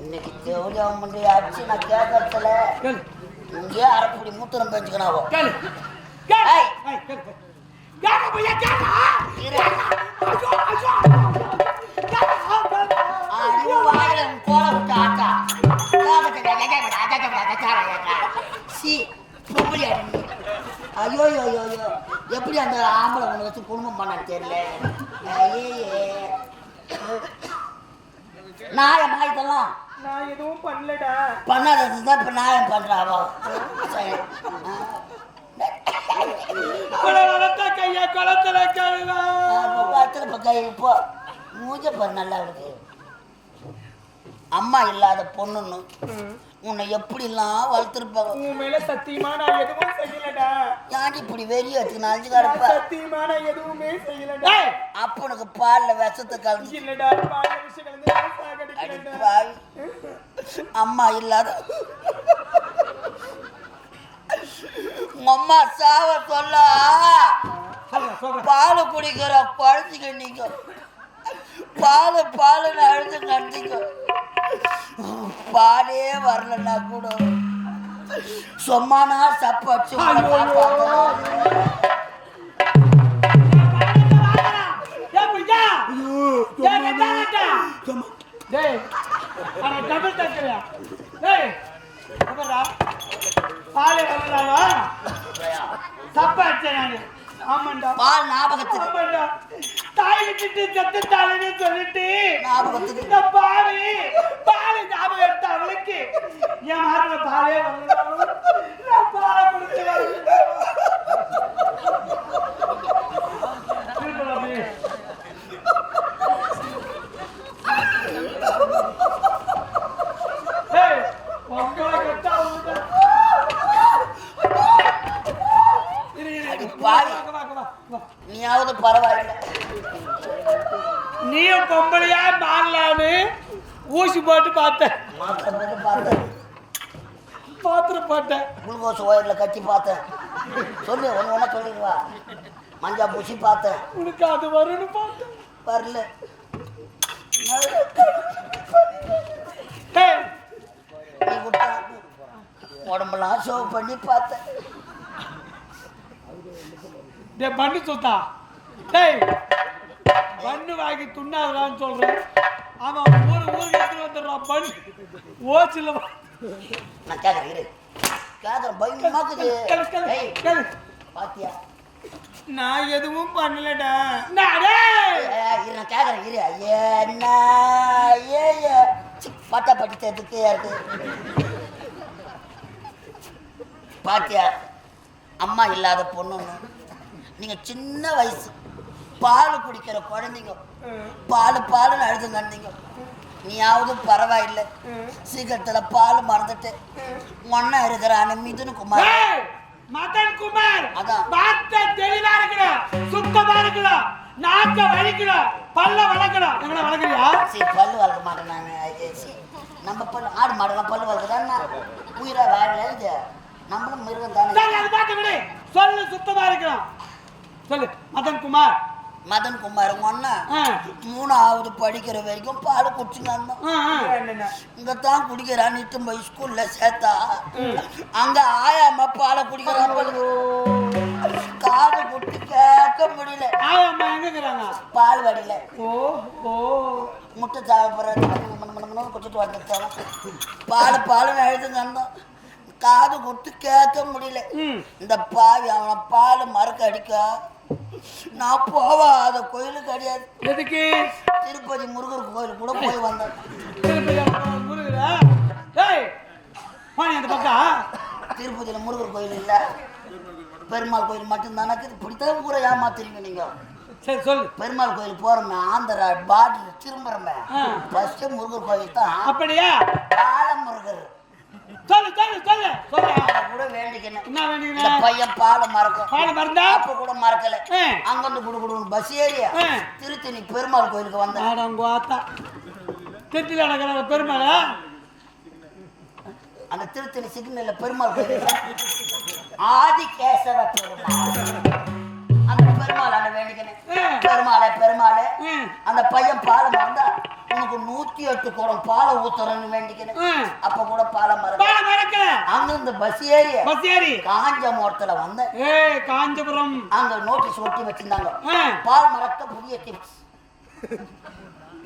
இன்னைக்கு தேவடியாவும் பண்ணி அடிச்சு நான் கேட்கறதுல இங்கே அரைப்படி மூத்திரம் பெஞ்சுக்கணாவோ கோலை விட்டு ஆட்டா. சி பொம்பளி ஐயோ ஐயோ ஐயோ எப்படி அந்த ஆம்பளை ஒன்று வச்சு குடும்பம் பண்ண தெரியல. நாயம் இதெல்லாம் நான் எதுவும் பண்ணலடா. பண்ணாதது தான் இப்போ நாயம் பண்ணுறாவோ சரி. கொலை வளர்த்த கைய குளத்துல கழுவா கை இப்போ மூஞ்ச பாரு நல்லா இருக்கு. அம்மா இல்லாத பொண்ணுன்னு உன்னை எப்படிலாம் வளர்த்துருப்பாங்க? உன் மேல சத்தியமா நான் எதுவும் செய்யலடா. ஏன்டி இப்படி வெறி நான் கிடப்ப சத்தியமா நான் எதுவுமே செய்யலடா. அப்பனுக்கு பால்ல விஷத்தை கலந்து இல்லடா. அம்மா இல்லாத அம்மா சாவ சொல்ல. பால் குடிக்கிற குழந்தைங்க நீங்க பால் பாலுன்னு அழுது கண்டிங்க பாலே வரலன்னா கூட. சும்மானா சப்பு? பாலே ஞாபகத்துக்கு. தாய் விட்டுட்டு செத்து தாளுன்னு சொல்லிட்டு ஞாபகத்துக்கு. இந்த பாவி, பாலு ஞாபகம் எடுத்த அவளுக்கு என் மாட்டுல பாலே. நான் குடிச்சு. நீயாவது பரவாயில்ல நீயும் பொம்பளையா மாறலான்னு ஊசி போட்டு பார்த்தேன் பார்த்தேன் பாத்திரம் போட்டேன். குளுக்கோஸ் ஒயரில் கட்டி பார்த்தேன். சொல்லு ஒன்று ஒன்றா சொல்லிடுவா. மஞ்சா பூசி பார்த்தேன். உனக்கு அது வரும்னு பார்த்தேன். வரல. உடம்பெல்லாம் ஷோ பண்ணி பார்த்தேன். டேய் பண்ணு சுத்தா? டேய் பண்ணு வாங்கி துண்ணாதடான்னு சொல்றேன். அவன் ஊரு ஊருக்கு எடுத்துட்டு வந்துடுறான். பண்ணு ஓச்சில. நான் கேட்குறேன் இரு கேட்குறேன் பயமாக்குது. பாத்தியா? நான் எதுவும் பண்ணலடா. இரு நான் கேட்குறேன் இரு. ஐயா என்ன ஏ பட்டா பட்டி தேர்த்துக்கு இருக்கு? பாத்தியா? அம்மா இல்லாத பொண்ணுன்னு. நீங்க சின்ன வயசு. பால் குடிக்கிற குழந்தைங்க. பால் பாலுன்னு அழுது கண்டீங்க நீயாவது பரவாயில்லை. சீக்கிரத்தில் பால் மறந்துட்டு ஒன்னா இருக்கிறான மிதுன் குமார். மதன் குமார். அதான். வார்த்தை தெளிவா இருக்கணும் சுத்தமா இருக்கணும் நாக்க வலிக்கணும் பல்ல வளர்க்கணும். எங்களை வளர்க்குறியா சரி பல்லு வளர்க்க மாட்டேன் நான் நம்ம பல்லு ஆடு மாடுலாம் பல்லு வளர்க்குதான்னா உயிரா வேலை இது நம்மளும் மிருகம் தானே அது பார்த்து விடு. சொல்லு சுத்தமா இருக்கணும். சொல்லு மதன் குமார். மதன் குமார் ஒன்னா. மூணாவது படிக்கிற வரைக்கும் பால் ஆ, ஆ. இங்க தான் குடிக்கிறான்னு இட்டு போய் ஸ்கூல்ல சேர்த்தா. அங்க ஆயாம பாலை குடிக்கிறான். காது குட்டி கேட்க முடியல. பால் வடியில. ஓ ஓ. முட்டை சாப்பிட்றது குடிச்சிட்டு வந்துட்டாங்க பால் பால் அழுதுங்க இருந்தோம் காது கொடுத்து கேட்க முடியல. இந்த பாவி அவனை பால் மறுக்க அடிக்க. நான் போவாத கோயிலு கிடையாது. எதுக்கு? திருப்பதி முருகர் கோயில் கூட போய் வந்தேன். திருப்பதியில் முருகர் கோயில் இல்லை. பெருமாள் கோயில் மட்டும்தானே. இப்படித்தான் ஊரை ஏமாத்துறீங்க நீங்க. சரி சொல்லு. பெருமாள் கோயில் போறோமே ஆந்திரா பார்டர் திரும்புறமே. ஃபர்ஸ்ட் முருகர் கோயில் தான். அப்படியா? பாலமுருகர் சொல்லு சொல்லு சொல்லு. சொல்லு. கூட வேண்டிக்கணும் என்ன இந்த வேண்டிக்கிறேன் பையன் பாலை மறக்கும். பால் மருந்தா அப்ப கூட மறக்கல. ஆ. அங்கிருந்து குடு குடுன்னு பஸ் ஏறி. திருத்தணி பெருமாள் கோயிலுக்கு வந்தேன் ஆடங்க ஆத்தா. திருத்தில நடக்கிற பெருமாளா அந்த திருத்தணி சிக்னல்ல பெருமாள் கோயில் ஆதி கேசவ பெருமாள். அந்த பெருமாள் அந்த வேண்டிக்கணும் ஆ. பெருமாளே பெருமாளே. அந்த பையன் பாலை மறந்தா உனக்கு நூத்தி எட்டு குடம் பாலை ஊத்துறன்னு வேண்டிக்கணும் ம். அப்ப கூட பாலை மறக்க. மறக்கல அங்கிருந்து பஸ் ஏறி பஸ் ஏறி. காஞ்ச மோட்டத்துல வந்தேன் காஞ்சிபுரம். அங்க நோட்டீஸ் ஒட்டி வச்சிருந்தாங்க. பால் மறக்க புதிய டிப்ஸ்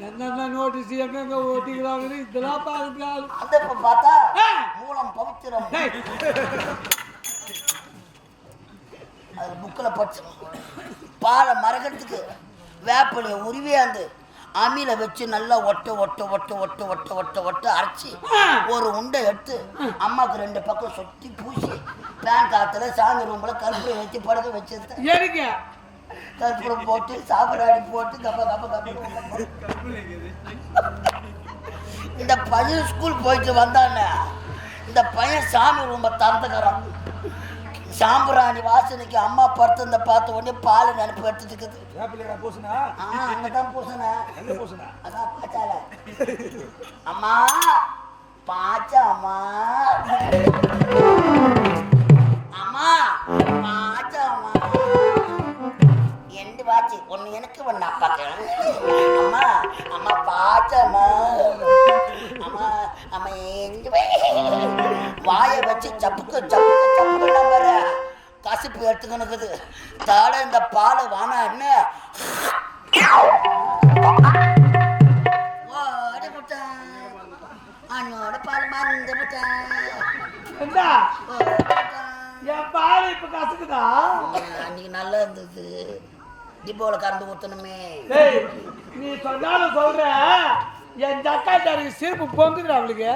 என்னென்ன நோட்டீஸ் எங்கெங்க ஓட்டிக்கிறாங்க இதெல்லாம் பாருங்க. அந்த பார்த்தா. மூலம் பவித்திரம். டேய் அது புக்கில் படிச்சோம் பாலை மறக்கிறதுக்கு வேப்பிலையை உருவியாந்து அம்மியில வச்சு நல்லா ஒட்ட ஒட்ட ஒட்ட ஒட்ட ஒட்ட ஒட்ட ஒட்ட அரைச்சி. ஒரு உண்டை எடுத்து அம்மாவுக்கு ரெண்டு பக்கம் சுத்தி பூசி பேன் காத்துல சாமி ரூம்ல கருப்பூரம் வச்சு படுக்க வச்சிருந்தேன். கருப்பூரம் போட்டு சாப்பிடாடி போட்டு கப்ப கப்ப கப்ப. இந்த பையன் ஸ்கூல் போயிட்டு வந்தானே. இந்த பையன் சாமி ரூம்ப திறந்துக்கிறான் சாம்பிராணி வாசனைக்கு அம்மா படுத்திருந்த பார்த்த உடனே பால் நினைப்பு எடுத்துட்டு இருக்குது பூசுனா ஆ அங்கதான் பூசண. அதான் பாச்சால. அம்மா பாச்சா அம்மா. அம்மா வாச்சு ஒன்னு எனக்கு ஒன்னு அப்பாக்கு அம்மா அம்மா பாச்சம்மா அம்மா. அம்மா எண்டு வாயை வச்சு சப்புக்கு சப்புக்கு சப்புக்கு நம்புற கசிப்பு எடுத்துக்கணுக்குது தாட இந்த பாலை வானா என்ன? ஓடி முட்டான் அண்ணோட பால் மறந்து முட்டான். என் பால் இப்ப கசக்குதா? அன்னைக்கு நல்லா இருந்தது. டிப்போல கறந்து ஊத்தணுமே. நீ சொன்னாலும் சொல்ற. என் ஜக்காட்டாருக்கு சிரிப்பு பொங்குதுடா அவளுக்கு.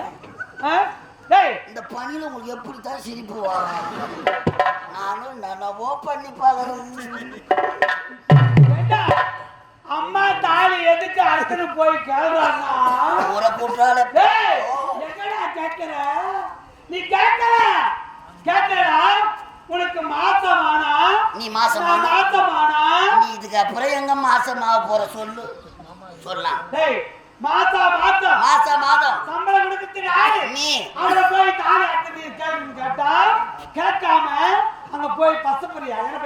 இந்த பணியில உங்களுக்கு எப்படி தான் சிரிப்பு வரும்? நானும் நனவோ பண்ணி பார்க்கறேன் ஏண்டா, அம்மா தாலி எதுக்கு அறுத்துட்டு போய் கேள்றாங்க ஊரை கூட்டால டேய் எங்கடா கேட்கிற நீ கேட்கல கேட்கலடா உனக்கு மாசமானா நீ மாசமானா? நான் மாசமானா நீ இதுக்கு அப்புறம் எங்க மாசம் ஆக போற சொல்லு. சொல்லலாம். டேய் மாசா மாசம். மாசம் மாதம். சம்பளம் யாரு நீ அவரை போய் தாலி கேள்வி கேட்டா கேட்காம அங்க போய் பசப்பறியா என்ன